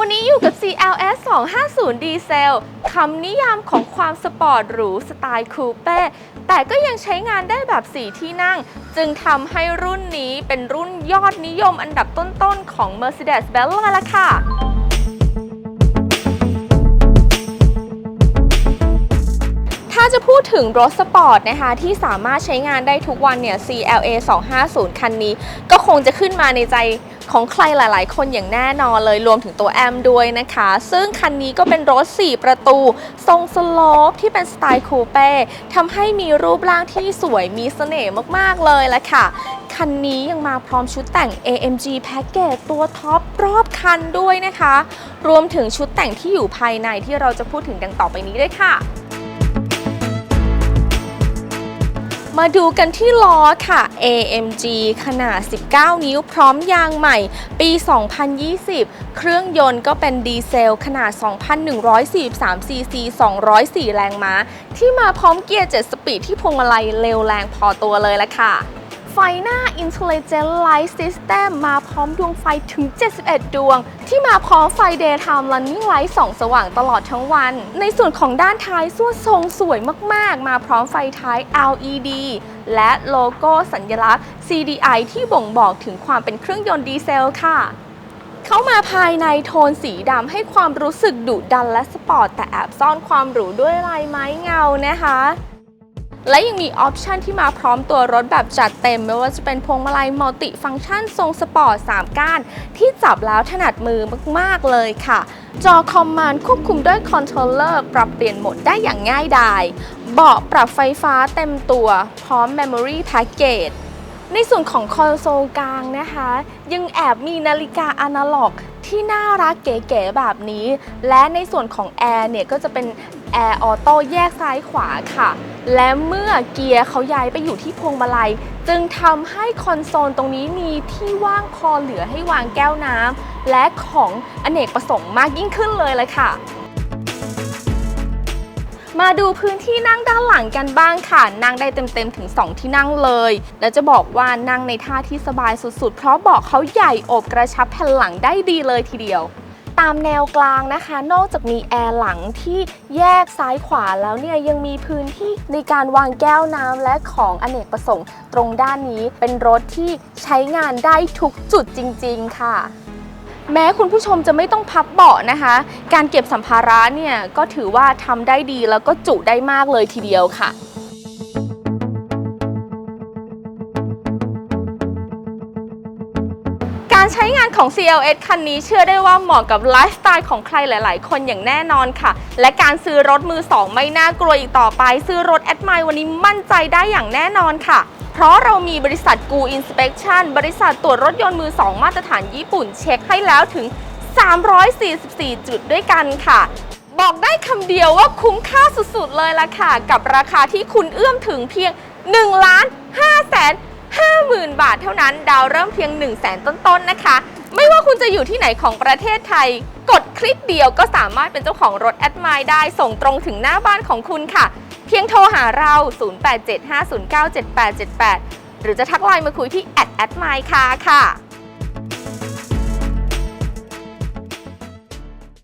วันนี้อยู่กับ CLS 250 ดีเซลคำนิยามของความสปอร์ตหรูสไตล์คูเป้แต่ก็ยังใช้งานได้แบบ 4 ที่นั่ง จึงทำให้รุ่นนี้เป็นรุ่นยอดนิยมอันดับต้นๆของ Mercedes-Benz ละค่ะาจะพูดถึงรถสปอร์ตนะคะที่สามารถใช้งานได้ทุกวันเนี่ย CLA 250 คันนี้ ก็คงจะขึ้นมาในใจของใครหลาย ๆ คนอย่างแน่นอนเลยรวมถึงตัวแอมด้วยนะคะ ซึ่งคันนี้ก็เป็นรถ 4 ประตู ทรงสโลปที่เป็นสไตล์คูเป้ทำให้มีรูปร่างที่สวยมีเสน่ห์มาก ๆ เลยละค่ะ คันนี้ยังมาพร้อมชุดแต่ง AMG Package ตัวท็อปรอบคันด้วยนะคะ รวมถึงชุดแต่งที่อยู่ภายในที่เราจะพูดถึงดังต่อไปนี้ด้วยค่ะ มาดูกันที่ล้อค่ะ AMG ขนาด 19 นิ้วพร้อมยางใหม่ ปี 2020 เครื่องยนต์ก็เป็นดีเซลขนาด 2,143cc 204 แรงม้า ที่มาพร้อมเกียร์ 7 สปีดที่พวงมาลัยเร็วแรงพอตัวเลยละค่ะ ฟหน้า Intelligent Light System มาพร้อมดวงไฟถึง 71 ดวง ที่มาพร้อมไฟ Daytime Running Light ส่องสว่างตลอดทั้งวัน ในส่วนของด้านท้ายส่วนทรงสวยมาก ๆ มาพร้อมไฟท้าย LED และโลโก้สัญลักษณ์ CDI ที่บ่งบอกถึงความเป็นเครื่องยนต์ดีเซลค่ะเข้ามาภายในโทนสีดำให้ความรู้สึกดุดันและสปอร์ตแต่แอบซ่อนความหรูด้วยลายไม้เงานะคะ และยังมีออปชันที่มาพร้อมตัวรถแบบจัดเต็ม ไม่ว่าจะเป็นพวงมาลัยมัลติฟังก์ชันทรงสปอร์ต 3 ก้าน ที่จับแล้วถนัดมือมาก ๆ เลยค่ะ จอคอมมานด์ควบคุมด้วยคอนโทรลเลอร์ปรับเปลี่ยนโหมดได้อย่างง่ายดาย เบาะปรับไฟฟ้าเต็มตัว พร้อม Memory Package ในส่วนของคอนโซลกลางนะคะ ยังแอบมีนาฬิกาอนาล็อกที่น่ารักเก๋ๆแบบนี้ และในส่วนของแอร์เนี่ยก็จะเป็นแอร์ออโต้แยกซ้ายขวาค่ะ และเมื่อเกียร์เขาย้ายไปอยู่ที่พวงมาลัย จึงทำให้คอนโซลตรงนี้มีที่ว่างพอเหลือให้วางแก้วน้ำและของอเนกประสงค์มากยิ่งขึ้นเลยเลยค่ะมาดูพื้นที่นั่งด้านหลังกันบ้างค่ะ นั่งได้เต็มๆถึง 2 ที่นั่งเลย และจะบอกว่านั่งในท่าที่สบายสุดๆ เพราะเบาะเขาใหญ่อบกระชับแผ่นหลังได้ดีเลยทีเดียว ตามแนวกลางนะคะ นอกจากมีแอร์หลังที่แยกซ้ายขวาแล้วเนี่ยยังมีพื้นที่ในการวางแก้วน้ำและของอเนกประสงค์ ตรงด้านนี้เป็นรถที่ใช้งานได้ทุกจุดจริง ๆ ค่ะแม้คุณผู้ชมจะไม่ต้องพับเบาะนะคะ การเก็บสัมภาระเนี่ยก็ถือว่าทำได้ดีแล้วก็จุได้มากเลยทีเดียวค่ะ การใช้งานของ CLS คันนี้เชื่อได้ว่าเหมาะกับไลฟ์สไตล์ของใครหลาย ๆ คนอย่างแน่นอนค่ะ และการซื้อรถมือ2ไม่น่ากลัวอีกต่อไป ซื้อรถแอดไมวันนี้มั่นใจได้อย่างแน่นอนค่ะเพราะเรามีบริษัทกูอินสเป t ชันบริษัทตรวจรถยนต์มือ 2 มาตรฐานญี่ปุ่นเช็คให้แล้วถึง 344 จุดด้วยกันค่ะ บอกได้คำเดียวว่าคุ้มค่าสุดๆเลยล่ะค่ะ กับราคาที่คุณเอื้อมถึงเพียง1ล้าน5แสน 50,000 บาทเท่านั้น ดาวเริ่มเพียง 1 0 0 0 0แสนต้นๆนะคะ ไม่ว่าคุณจะอยู่ที่ไหนของประเทศไทย กดคลิกเดียวก็สามารถเป็นเจ้าของรถแอดไมายได้ ส่งตรงถึงหน้าบ้านของคุณค่ะ เพียงโทรหาเรา 0875097878 หรือจะทักไลน์มาคุยที่แอดแอดไมายค่ะค่ะ